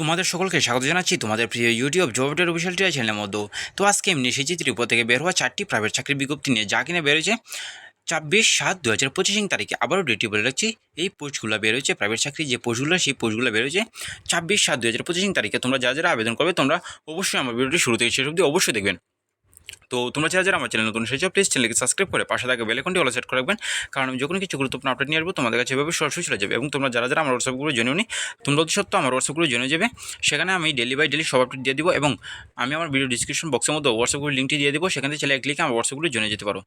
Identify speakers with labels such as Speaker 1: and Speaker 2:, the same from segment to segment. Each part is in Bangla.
Speaker 1: তোমাদের সকলকে স্বাগত জানাচ্ছি তোমাদের প্রিয় ইউটিউব জবটের অফিসিয়াল টিয়া চ্যানেলের মধ্যে। তো আজকে এমনি এসেছি ত্রিপুরা থেকে বের হওয়া চারটি প্রাইভেট চাকরির বিজ্ঞপ্তি নিয়ে যা কিনা বেরোয়েছে ছাব্বিশ সাত দু হাজার পঁচিশ তারিখে। আবারও ডেটটি বলে রাখছি, এই পোস্টগুলো বেরোচ্ছে প্রাইভেট চাকরি যে পোস্টগুলো সেই পোস্টগুলো বেরোচ্ছে ছাব্বিশ সাত দু হাজার পঁচিশ তারিখে। তোমরা যা যারা আবেদন করবে, তোমরা অবশ্যই আমার ভিডিওটি শুরু থেকে শেষ অবধি অবশ্যই দেখবেন। তো তোমরা যারা যারা আমার চ্যানেল নতুন এসেছ প্লিজ চ্যানেলকে সাবস্ক্রাইব করে পাশে থাকা বেলেকনটি অল সেট করে রাখবেন। কারণ আমি যখন কিছু গুরুত্বপূর্ণ আপডেট নিয়ে আসব, তোমাদের কাছে এভাবে সরাসরি চলে যাবে। এবং তোমরা যারা যারা আমার হোয়াটসঅ্যাপগুলো জেনে নি, তোমরা অতি সত্ত্বেও আমার হোয়াটসঅ্যাপগুলো জেনে যাবে। সেখানে আমি ডেলি বাই ডেলি সব আপডেট দিয়ে দিব এবং আমি আমার ভিডিও ডিসক্রিপশন বক্সের মধ্যে হোয়াটসঅ্যাপগুলো লিঙ্কটি দিয়ে দেবো। সেখান থেকে ছেলে ক্লিকে আমার হোয়াটসঅ্যাপগুলো জেনে যেতে পারো।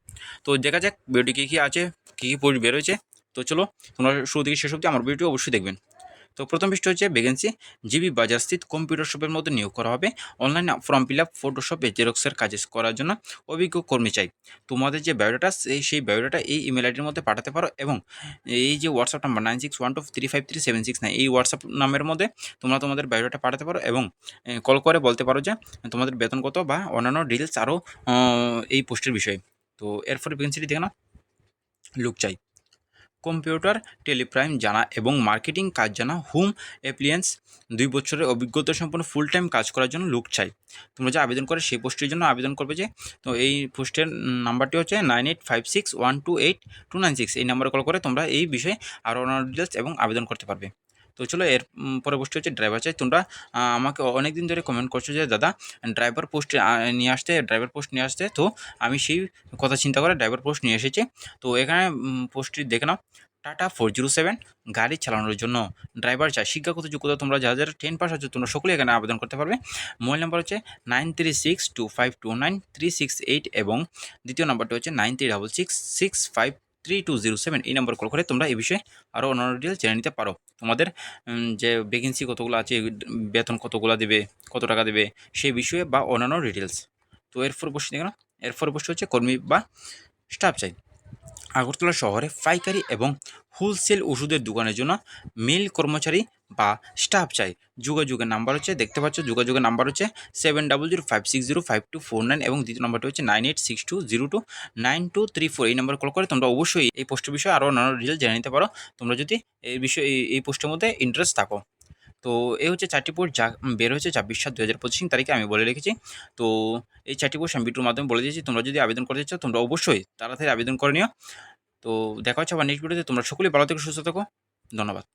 Speaker 1: তো দেখা যাক ভিডিওটি কী কী আছে, কী কী পোস্ট বেরোয়েছে তো চলো, তোমরা শুরু থেকে শেষ অবধি আমার ভিডিও অবশ্যই দেখবেন। তো প্রথম পৃষ্ঠ হচ্ছে ভ্যাকেন্সি জিবি বাজারস্থিত কম্পিউটার শপের মধ্যে নিয়োগ করা হবে। অনলাইন ফর্ম ফিল আপ ফটোশপে জেরক্সের কাজ করার জন্য অভিজ্ঞ কর্মী চাই। তোমাদের যে বায়োডাটা সেই সেই বায়োডাটা এই ইমেল আইডির মধ্যে পাঠাতে পারো এবং এই যে WhatsApp number nine six one two three five three seven six nine এই হোয়াটসঅ্যাপ নামের মধ্যে তোমরা তোমাদের বায়োডাটা পাঠাতে পারো এবং কল করে বলতে পারো যে তোমাদের বেতন কত বা অন্যান্য ডিটেলস আরও এই পোস্টের বিষয়ে। তো এরপরে ভ্যাকেন্সিটি দেখে না লুক চাই। কম্পিউটার, টেলিপ্রাইম জানা এবং মার্কেটিং কাজ জানা, হোম অ্যাপ্লিয়েন্স, দুই বছরের অভিজ্ঞতা সম্পন্ন ফুল টাইম কাজ করার জন্য লুক চাই। তোমরা যে আবেদন করে সেই পোস্টের জন্য আবেদন করবে যে, তো এই পোস্টের নাম্বারটি হচ্ছে nine eight five six one two eight two nine six. এই নাম্বারে কল করে তোমরা এই বিষয়ে আরও অন্যান্য ডিটেলস এবং আবেদন করতে পারবে। তো চলো এর উম, পরে পোস্টে হচ্ছে ড্রাইভার চাই। তোমরা আমাকে অনেক দিন ধরে কমেন্ট করছ যে দাদা ড্রাইভার পোস্ট নিয়ে আসতে ড্রাইভার পোস্ট নিয়ে আসতে। তো আমি সেই কথা চিন্তা করে ড্রাইভার পোস্ট নিয়ে এসেছি। তো এখানে পোস্টটি দেখে নাও। টাটা ফোর জিরো সেভেন গাড়ি চালানোর জন্য। ড্রাইভার চাই। শিক্ষাগত যোগ্যতা তোমরা যারা যারা টেন পাস আছো তোমরা সকলে এখানে আবেদন করতে পারবে। মোবাইল নাম্বার হচ্ছে nine three six two five two nine three six eight এবং দ্বিতীয় নাম্বারটি হচ্ছে nine three double six six five three two zero seven এই নম্বর কল করে তোমরা এই বিষয়ে আরও অন্যান্য ডিটেলস জেনে নিতে পারো। তোমাদের যে ভ্যাকেন্সি কতগুলো আছে, বেতন কতগুলো দেবে, কত টাকা দেবে সেই বিষয়ে বা অন্যান্য ডিটেলস তো এরপর বসে দেখো এরপর বসে হচ্ছে কর্মী বা স্টাফ চাই। আগরতলা শহরে পাইকারি এবং হোলসেল ওষুধের দোকানের জন্য মিল কর্মচারী বা স্টাফ চাই। যোগাযোগের নাম্বার হচ্ছে, দেখতে পাচ্ছ, যোগাযোগের নাম্বার হচ্ছে seven double zero five six zero five two four nine এবং দ্বিতীয় নাম্বারটি হচ্ছে nine eight six two zero two nine two three four এই নাম্বার কল করে তোমরা অবশ্যই এই পোস্টের বিষয়ে আরও অন্যান্য ডিটেল জেনে নিতে পারো। তোমরা যদি এই বিষয়ে, এই- পোস্টের মধ্যে ইন্টারেস্ট থাকো। তো এই হচ্ছে চারটি পোস্ট যা বের হয়েছে ছাব্বিশ সাত দু হাজার পঁচিশ তারিখে আমি বলে রেখেছি। তো এই চারটি পোস্ট আমি বিটুর মাধ্যমে বলে দিয়েছি। তোমরা যদি আবেদন করতে চাও, তোমরা অবশ্যই তাড়াতাড়ি আবেদন করে নিও। তো দেখা হচ্ছে আবার নেক্সট ভিডিওতে তোমরা সকলেই ভালো থেকে সুস্থ থাকো। ধন্যবাদ।